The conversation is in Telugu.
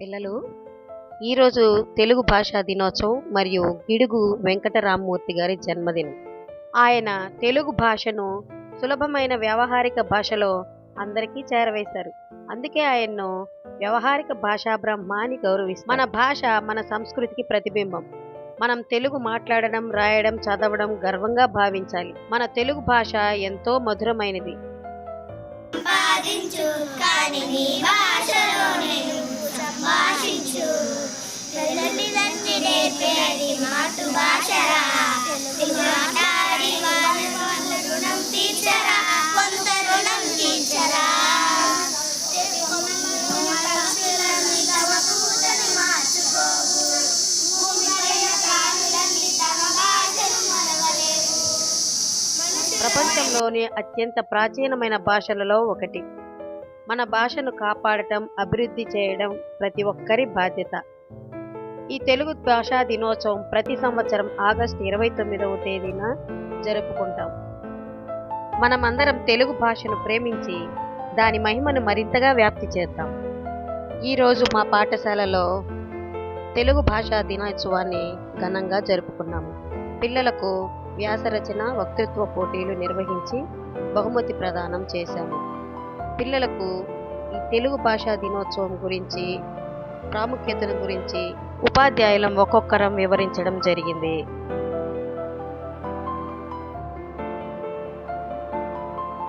పిల్లలు ఈరోజు తెలుగు భాషా దినోత్సవం మరియు గిడుగు వెంకటరామ్మూర్తి గారి జన్మదినం. ఆయన తెలుగు భాషను సులభమైన వ్యావహారిక భాషలో అందరికీ చేరవేశారు. అందుకే ఆయన్ను వ్యవహారిక భాషా బ్రహ్మ అని గౌరవిస్తారు. మన భాష మన సంస్కృతికి ప్రతిబింబం. మనం తెలుగు మాట్లాడడం రాయడం చదవడం గర్వంగా భావించాలి. మన తెలుగు భాష ఎంతో మధురమైనది. ప్రపంచంలోనే అత్యంత ప్రాచీనమైన భాషలలో ఒకటి. మన భాషను కాపాడటం అభివృద్ధి చేయడం ప్రతి ఒక్కరి బాధ్యత. ఈ తెలుగు భాషా దినోత్సవం ప్రతి సంవత్సరం ఆగస్టు ఇరవై తొమ్మిదవ తేదీన జరుపుకుంటాం. మనమందరం తెలుగు భాషను ప్రేమించి దాని మహిమను మరింతగా వ్యాప్తి చేద్దాం. ఈరోజు మా పాఠశాలలో తెలుగు భాషా దినోత్సవాన్ని ఘనంగా జరుపుకున్నాము. పిల్లలకు వ్యాసరచన వక్తృత్వ పోటీలు నిర్వహించి బహుమతి ప్రదానం చేశాము. పిల్లలకు ఈ తెలుగు భాషా దినోత్సవం గురించి ప్రాముఖ్యతను గురించి ఉపాధ్యాయులం ఒక్కొక్కరం వివరించడం జరిగింది.